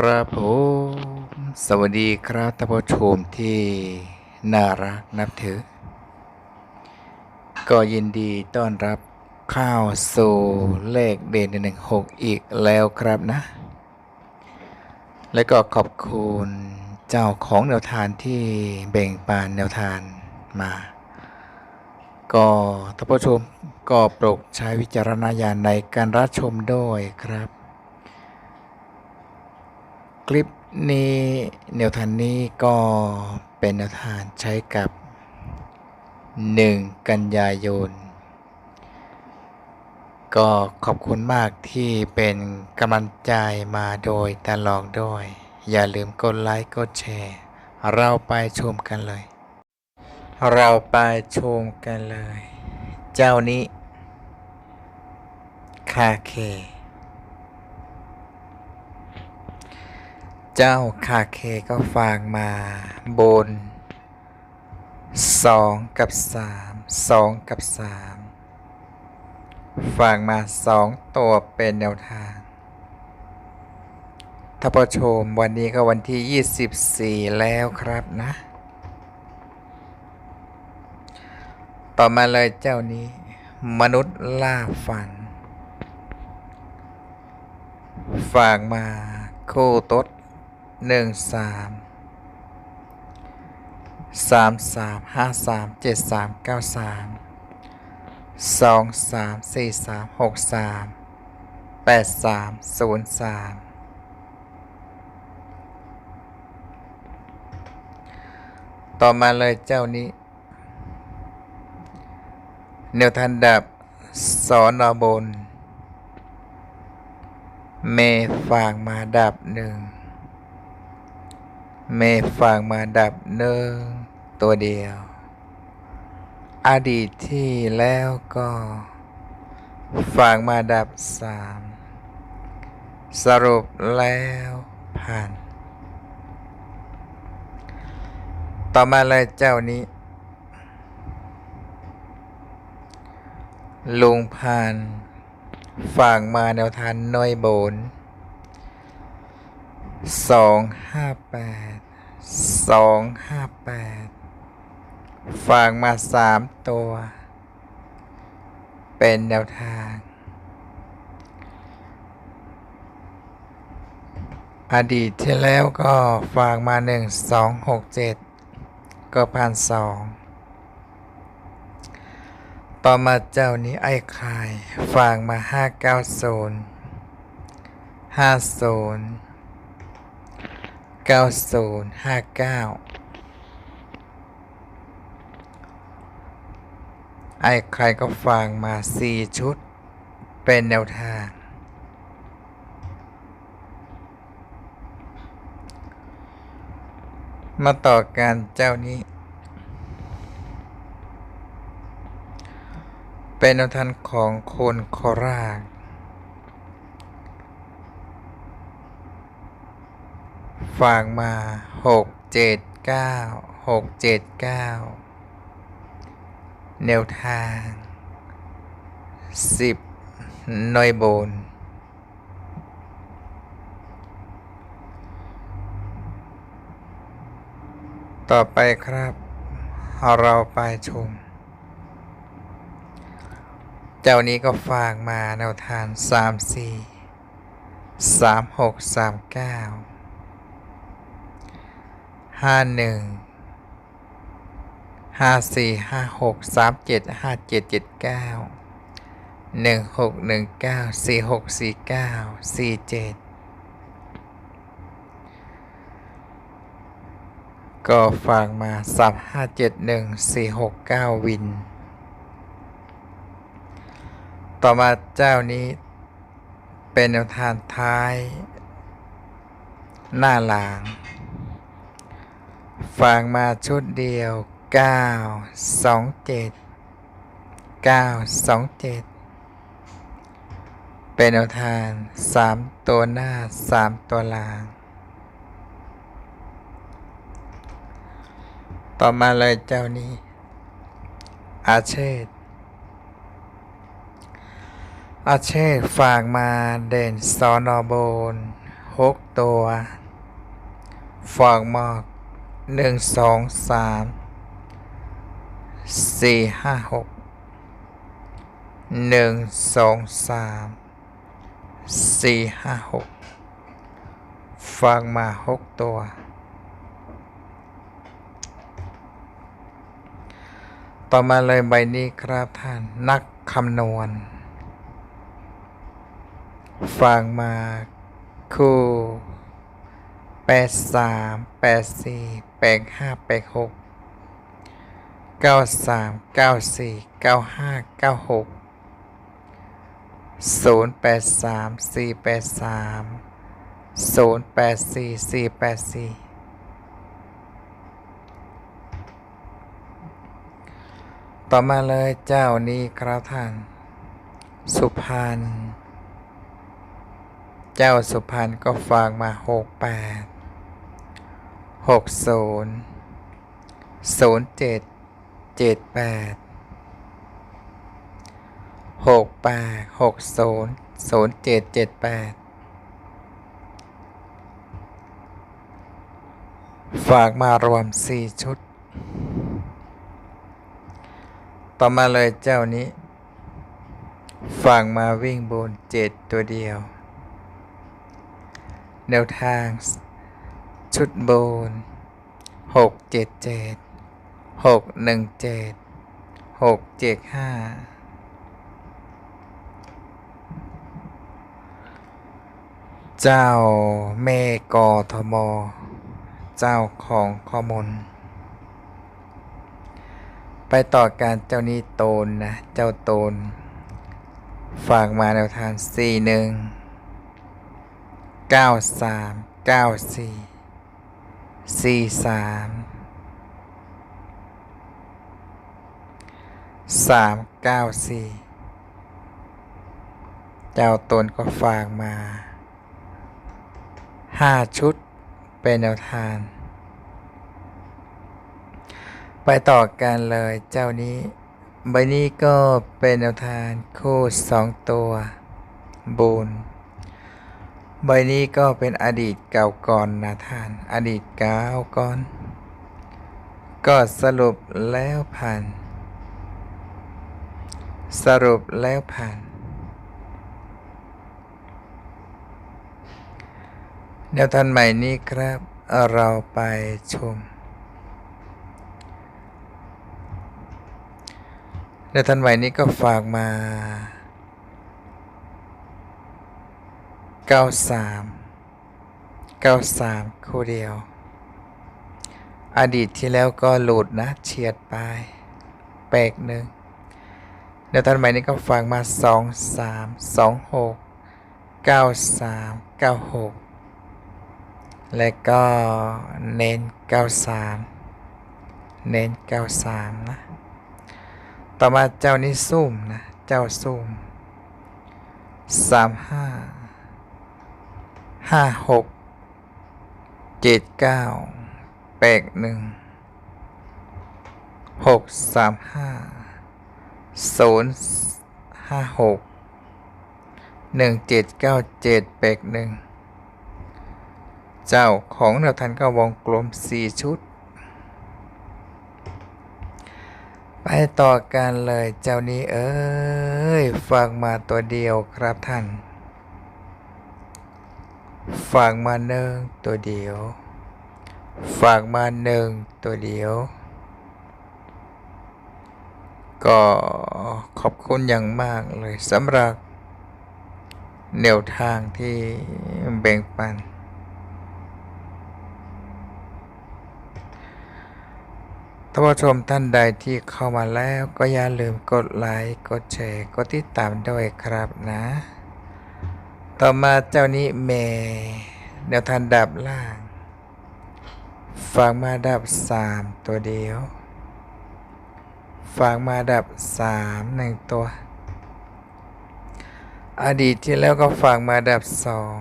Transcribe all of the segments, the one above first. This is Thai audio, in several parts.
ครับผมสวัสดีครับท่านผู้ชมที่น่ารักนับถือ ก็ยินดีต้อนรับเข้าวสู่เลขเด่นหนึ่งหกอีกแล้วครับนะ และก็ขอบคุณเจ้าของแนวทานที่แบ่งปันแนวทานมา ก็ท่านผู้ชมก็โปรดใช้วิจารณญาณในการรับชมด้วยครับ คลิปนี้แนวทางนี้ก็เป็นแนวทางใช้กับ 1 กันยายน ก็ขอบคุณมากที่เป็นกำลังใจมาโดยตลอดด้วย อย่าลืมกดไลค์กดแชร์ เราไปชมกันเลย เราไปชมกันเลย เจ้านี้ คาเค เจ้าคาเคก็ฝากมาบนสองกับสามสองกับสามฝากมาสองตัวเป็นแนวทางท่านผู้ชมวันนี้ก็วันที่ 24 แล้วครับนะ ต่อมาเลยเจ้านี้ มนุษย์ล่าฝัน ฝากมาคู่ตด หนึ่งสามสามสามห้าสามเจ็ดสามเก้าสามสองสามสี่สามหกสามแปดสามศูนย์สามต่อมาเลยเจ้านี้แนวทันดับสอนอบน เมฝากมาดับหนึ่ง เมฝากมาดับหนึ่งตัวเดียว อดีตที่แล้วก็ฝากมาดับสาม สรุปแล้วผ่าน ต่อมาเลยเจ้านี้ ลุงพานฝากมาแนวทานน้อยโบนสองห้าแปด สองห้าแปดฝากมาสามตัว เป็นแนวทาง อดีตที่แล้วก็ฝากมาหนึ่งสองหกเจ็ดก็พันสองต่อมาเจ้านี้ไอ้คายฝากมาห้าเก้าศูนย์ห้าศูนย์ เก้าศูนย์ห้าเก้าไอ้ใครก็ฝากมาสี่ชุด เป็นแนวทาง มาต่อการเจ้านี้ เป็นแนวทางของคนโคราช ฝากมาหกเจ็ดเก้าหกเจ็ดเก้าแนวทางสิบนอยโบนต่อไปครับ เราไปชม เจ้านี้ก็ฝากมาแนวทางสามสี่สามหกสามเก้า ห้าหนึ่งห้าสี่ห้าหกสามเจ็ดห้าเจ็ดเจ็ดเก้าหนึ่งหกหนึ่งเก้าสี่หกสี่เก้าสี่เจ็ดก็ฝากมาสามห้าเจ็ดหนึ่งสี่หกเก้าวิน ต่อมาเจ้านี้เป็นแนวทางท้าย หน้าหลัง ฝากมาชุดเดียว 9 2 7 9 2 7 เป็นแนวทาง3ตัวหน้า 3 ตัวหลังต่อมาเลยเจ้านี้ อาเชษอาเชษฝากมาเด่นสอนอโบนหกตัว ฝากมา หนึ่งสองสามสี่ห้าหกหนึ่งสองสามสี่ห้าหกฝากมาหกตัว ต่อมาเลยใบนี้ครับท่านนักคำนวณ ฟังมาคู่แปดสามแปดสี่ แปดห้าแปดหกเก้าสามเก้าสี่เก้าห้าเก้าหกศูนย์แปดสามสี่แปดสามศูนย์แปดสี่สี่แปดสี่ต่อมาเลยเจ้านี้ครับท่าน สุพรรณเจ้าสุพรรณก็ฝากมาหกแปด หกศูนย์ศูนย์เจ็ดเจ็ดแปดหกแปดหกศูนย์ศูนย์เจ็ดเจ็ดแปดฝากมารวมสี่ชุด ต่อมาเลยเจ้านี้ ฝากมาวิ่งบนเจ็ดตัวเดียว แนวทาง ชุดบนหกเจ็ดเจ็ดหกหนึ่งเจ็ดหกเจ็ดห้าเจ้าแม่กอทม เจ้าของข้อมูล ไปต่อการเจ้านี้โตนนะ เจ้าโตน ฝากมาแนวทางสี่หนึ่งเก้าสามเก้าสี่ สี่สามสามเก้าสี่เจ้าตนก็ฝากมาห้าชุดเป็นแนวทาง ไปต่อกันเลยเจ้านี้ ใบนี้ก็เป็นแนวทางคู่สองตัว บูน ใบนี้ก็เป็นอดีตเก่าก่อนนะท่าน อดีตเก่าก่อน ก็สรุปแล้วผ่าน สรุปแล้วผ่าน แนวทางใหม่นี้ครับ เราไปชมแนวทางใหม่นี้ก็ฝากมา เก้าสามเก้าสามคู่เดียว อดีตที่แล้วก็หลุดนะเฉียดไปแปลกหนึ่งเดี๋ยวตอนใหม่นี้ก็ฟังมาสองสามสองหกเก้าสามเก้าหกและก็เน้นเก้าสามเน้นเก้าสามนะ ต่อมาเจ้านี้ซุ่มนะ เจ้าซุ่มสามห้า ห้าหกเจ็ดเก้าแปดหนึ่งหกสามห้าศูนย์ห้าหกหนึ่งเจ็ดเก้าเจ็ดแปดหนึ่งเจ้าของแนวทันก็วงกลมสี่ชุด ไปต่อกันเลยเจ้านี้เอ้ยฟังมาตัวเดียวครับท่าน ฝากมาหนึ่งตัวเดียว ฝากมาหนึ่งตัวเดียว ก็ขอบคุณอย่างมากเลยสำหรับแนวทางที่แบ่งปัน ท่านผู้ชมท่านใดที่เข้ามาแล้วก็อย่าลืมกดไลค์ กดแชร์ กดติดตามด้วยครับนะ ต่อมาเจ้านี้เมแนวทางดับล่างฟังมาดับสามตัวเดียวฟังมาดับสามหนึ่งตัว อดีตที่แล้วก็ฟังมาดับสอง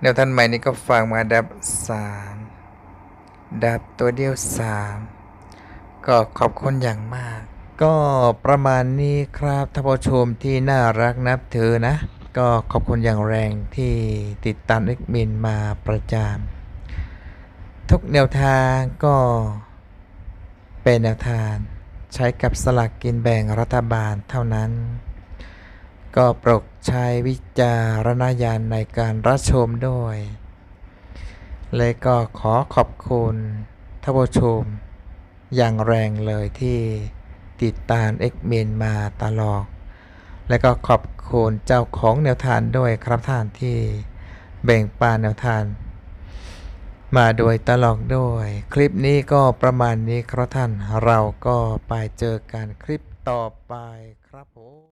แนวทันใหม่นี้ก็ฟังมาดับสามดับตัวเดียวสามก็ขอบคุณอย่างมาก ก็ประมาณนี้ครับท่านผู้ชมที่น่ารักนับถือนะ ก็ขอบคุณอย่างแรงที่ติดตามเอ็กมินมาประจานทุกแนวทางก็เป็นแนวทางใช้กับสลากกินแบ่งรัฐบาลเท่านั้น ก็โปรดใช้วิจารณญาณในการรับชมด้วย และก็ขอขอบคุณท่านผู้ชมอย่างแรงเลยที่ติดตามเอ็กเมนมาตลอด และก็ขอบคุณเจ้าของแนวทางด้วยครับท่านที่แบ่งปันแนวทางมาโดยตลอดด้วย คลิปนี้ก็ประมาณนี้ครับท่านเราก็ไปเจอกันคลิปต่อไปครับผม